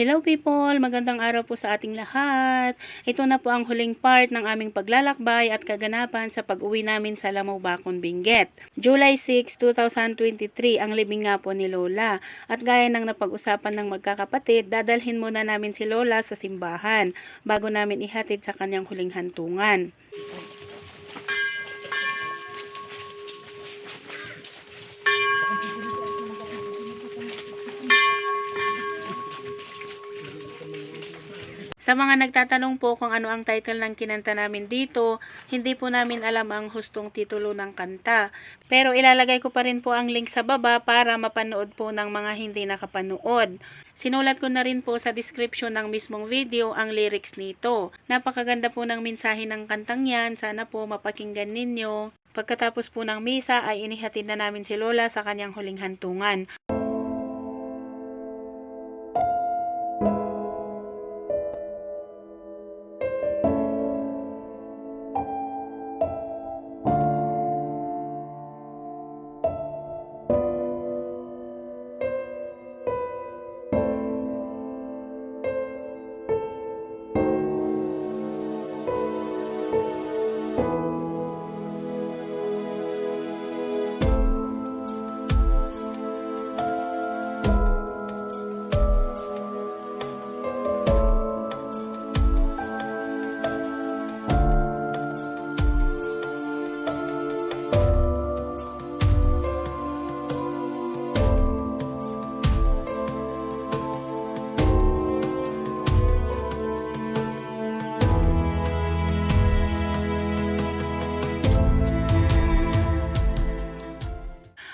Hello people! Magandang araw po sa ating lahat. Ito na po ang huling part ng aming paglalakbay at kaganapan sa pag-uwi namin sa Lamaw Bacon, Benguet. July 6, 2023 ang libing nga po ni Lola. At gaya ng napag-usapan ng magkakapatid, dadalhin muna namin si Lola sa simbahan bago namin ihatid sa kanyang huling hantungan. Sa mga nagtatanong po kung ano ang title ng kinanta namin dito, hindi po namin alam ang hustong titulo ng kanta. Pero ilalagay ko pa rin po ang link sa baba para mapanood po ng mga hindi nakapanood. Sinulat ko na rin po sa description ng mismong video ang lyrics nito. Napakaganda po ng mensahe ng kantang yan. Sana po mapakinggan ninyo. Pagkatapos po ng misa ay inihatid na namin si Lola sa kanyang huling hantungan.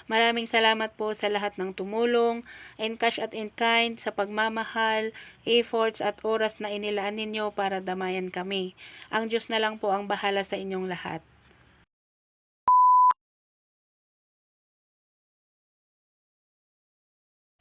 Maraming salamat po sa lahat ng tumulong, in cash at in kind, sa pagmamahal, efforts at oras na inilaan ninyo para damayan kami. Ang Diyos na lang po ang bahala sa inyong lahat.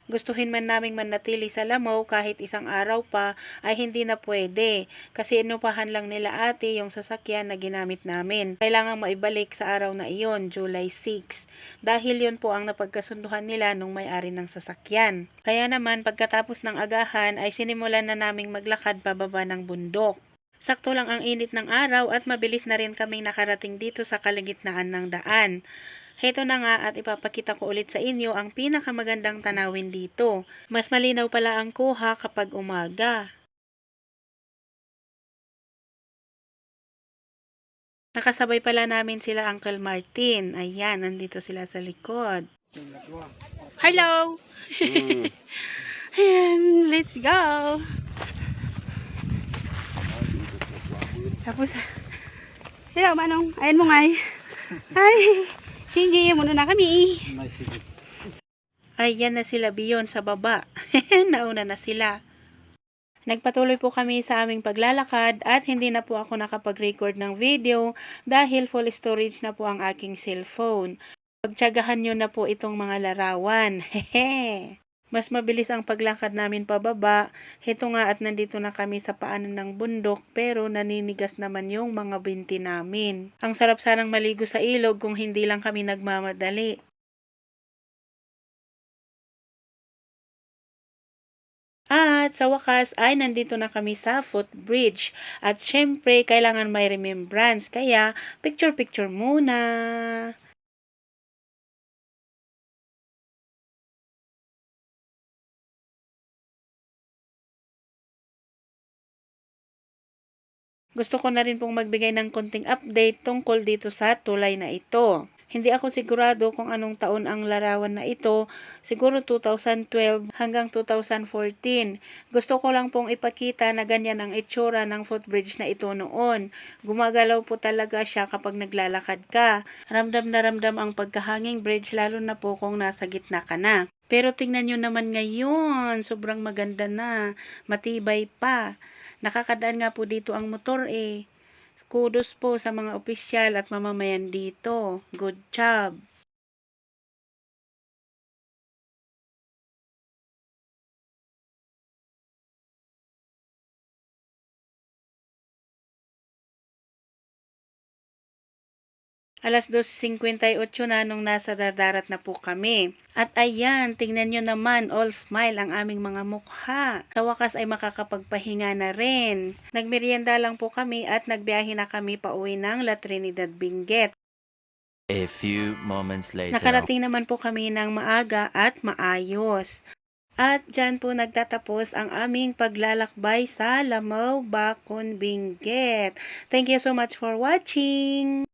Gustuhin man naming manatili sa Lamaw kahit isang araw pa ay hindi na pwede kasi inupahan lang nila ate yung sasakyan na ginamit namin. Kailangang maibalik sa araw na iyon, July 6. Dahil yun po ang napagkasunduhan nila nung may-ari ng sasakyan. Kaya naman pagkatapos ng agahan ay sinimulan na naming maglakad pababa ng bundok. Sakto lang ang init ng araw at mabilis na rin kaming nakarating dito sa kaligitnaan ng daan. Heto na nga at ipapakita ko ulit sa inyo ang pinakamagandang tanawin dito. Mas malinaw pala ang kuha kapag umaga. Nakasabay pala namin sila Uncle Martin. Ayan, nandito sila sa likod. Hello! Mm. Ayan, let's go! Tapos, hello, Manong. Ayan mo ngay. Ay, sige, muna na kami. Ayan na sila biyon sa baba. Nauna na sila. Nagpatuloy po kami sa aming paglalakad at hindi na po ako nakapag-record ng video dahil full storage na po ang aking cellphone. Pagtsagahan nyo na po itong mga larawan. Hehe. Mas mabilis ang paglakad namin pababa. Heto nga at nandito na kami sa paanan ng bundok pero naninigas naman yung mga binti namin. Ang sarap sanang maligo sa ilog kung hindi lang kami nagmamadali. At sa wakas ay nandito na kami sa footbridge. At syempre, kailangan may remembrance. Kaya, picture-picture muna. Gusto ko na rin pong magbigay ng konting update tungkol dito sa tulay na ito. Hindi ako sigurado kung anong taon ang larawan na ito, siguro 2012 hanggang 2014. Gusto ko lang pong ipakita na ganyan ang itsura ng footbridge na ito noon. Gumagalaw po talaga siya kapag naglalakad ka. Ramdam na ramdam ang pagkahanging bridge lalo na po kung nasa gitna ka na. Pero tingnan nyo naman ngayon, sobrang maganda na, matibay pa. Nakakadaan nga po dito ang motor eh. Kudos po sa mga opisyal at mamamayan dito. Good job. Alas 2.58 na nung nasa dardarat na po kami. At ayan, tingnan nyo naman, all smile ang aming mga mukha. Sa wakas ay makakapagpahinga na rin. Nagmerienda lang po kami at nagbiyahe na kami pauwi ng La Trinidad Benguet. A few moments later. Nakarating naman po kami ng maaga at maayos. At dyan po nagtatapos ang aming paglalakbay sa Lamaw, Bakon, Benguet. Thank you so much for watching!